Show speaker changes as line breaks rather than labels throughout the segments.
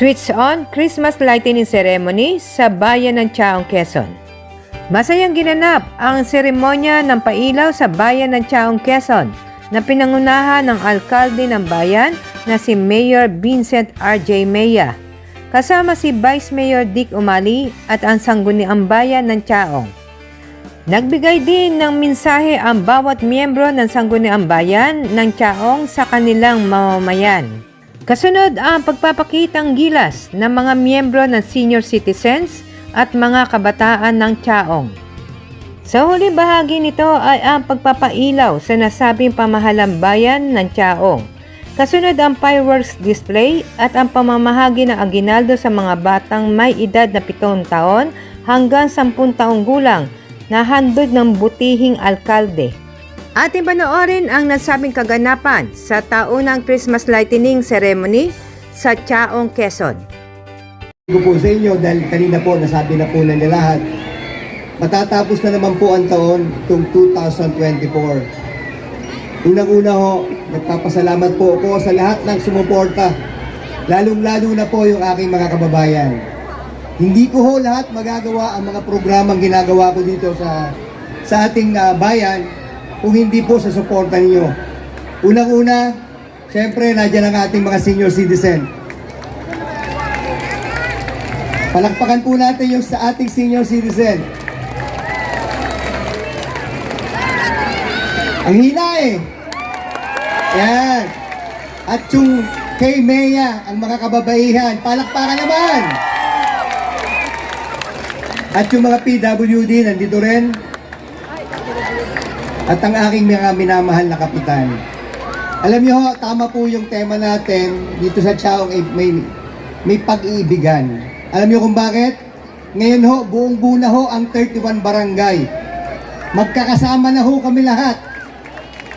Switch on Christmas Lightning Ceremony sa bayan ng Chaong, Quezon. Masayang ginanap ang seremonya ng pailaw sa bayan ng Chaong, Quezon na pinangunahan ng alkalde ng bayan na si Mayor Vincent R.J. Meya kasama si Vice Mayor Dick Umali at ang sangguniang bayan ng Chaong. Nagbigay din ng mensahe ang bawat miyembro ng Sangguniang Bayan ng Chaong sa kanilang mamamayan. Kasunod ang pagpapakitang gilas ng mga miyembro ng senior citizens at mga kabataan ng Chaong. Sa huli bahagi nito ay ang pagpapailaw sa nasabing pamahalang bayan ng Chaong. Kasunod ang fireworks display at ang pamamahagi ng aginaldo sa mga batang may edad na 7 taon hanggang 10 taong gulang na handog ng butihing alkalde. Ating panoorin ang nasabing kaganapan sa taunang Christmas Lightning Ceremony sa Chaong, Quezon.
ko po sa inyo dahil kanina po nasabi na po na ni lahat. Matatapos na naman po ang taon itong 2024. Unang-una ho, nagpapasalamat po ako sa lahat ng sumuporta. Lalong-lalo na po yung aking mga kababayan. Hindi ko ho lahat magagawa ang mga programang ginagawa ko dito sa sa ating ah, bayan kung hindi po sa suporta ninyo. Unang-una, syempre nandiyan ang ating mga senior citizen. Palakpakan po natin yung sa ating senior citizen. Ang hina eh. Yan. At yung kay Mea, ang mga kababaihan, palakpakan naman. At yung mga PWD, nandito rin. At ang aking mga minamahal na kapitan. Alam niyo ho, tama po yung tema natin dito sa Chaong may, may pag-iibigan. Alam niyo kung bakit? Ngayon ho, buong buo na ho ang 31 barangay. Magkakasama na ho kami lahat.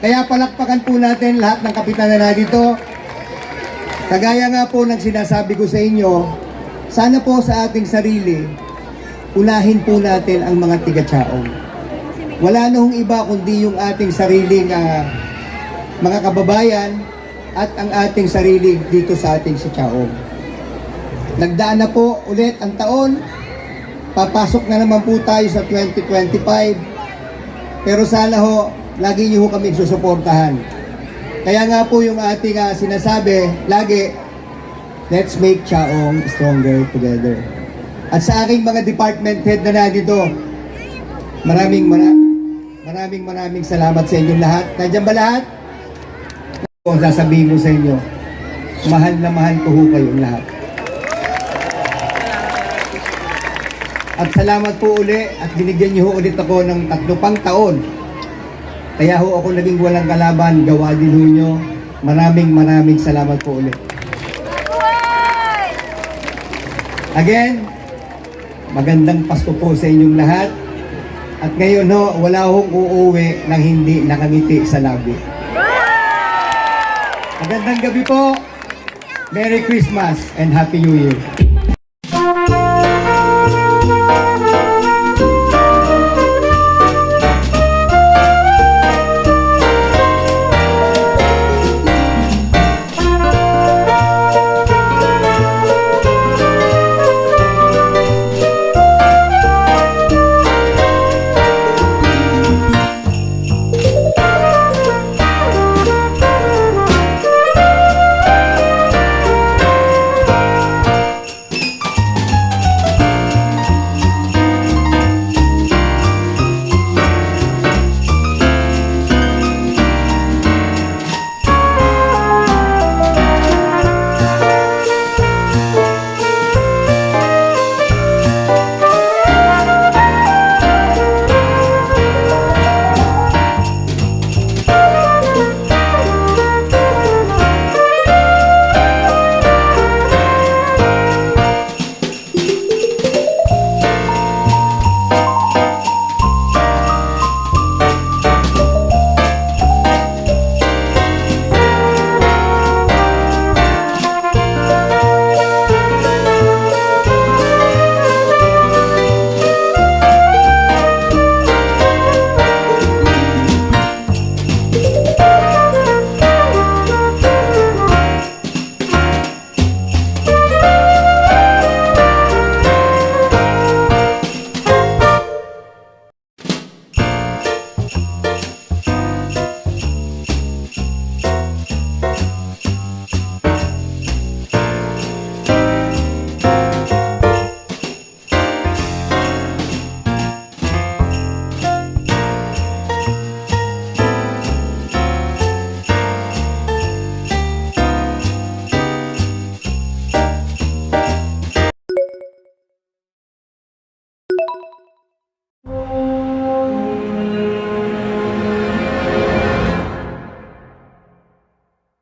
Kaya palakpakan po natin lahat ng kapitan na dito. Kagaya nga po ng sinasabi ko sa inyo, sana po sa ating sarili, unahin po natin ang mga tiga-chaong. Wala na hong iba kundi yung ating sariling ah, mga kababayan at ang ating sarili dito sa ating sa Chaong. Nagdaan na po ulit ang taon. Papasok na naman po tayo sa 2025. Pero sana ho, lagi niyo ho kami susuportahan. Kaya nga po yung ating ah, sinasabi, lagi, let's make Chaong stronger together. At sa aking mga department head na nandito, maraming mara- maraming maraming salamat sa inyong lahat. Nandiyan ba lahat? Kung sasabihin ko sa inyo, mahal na mahal ko ho kayong lahat. At salamat po uli at binigyan niyo ho ulit ako ng tatlo pang taon. Kaya ho ako naging walang kalaban, gawa din ho nyo. Maraming maraming salamat po ulit. Again, magandang Pasko po sa inyong lahat. At ngayon ho, wala hong uuwi nang hindi nakangiti sa labi. Magandang gabi po. Merry Christmas and Happy New Year.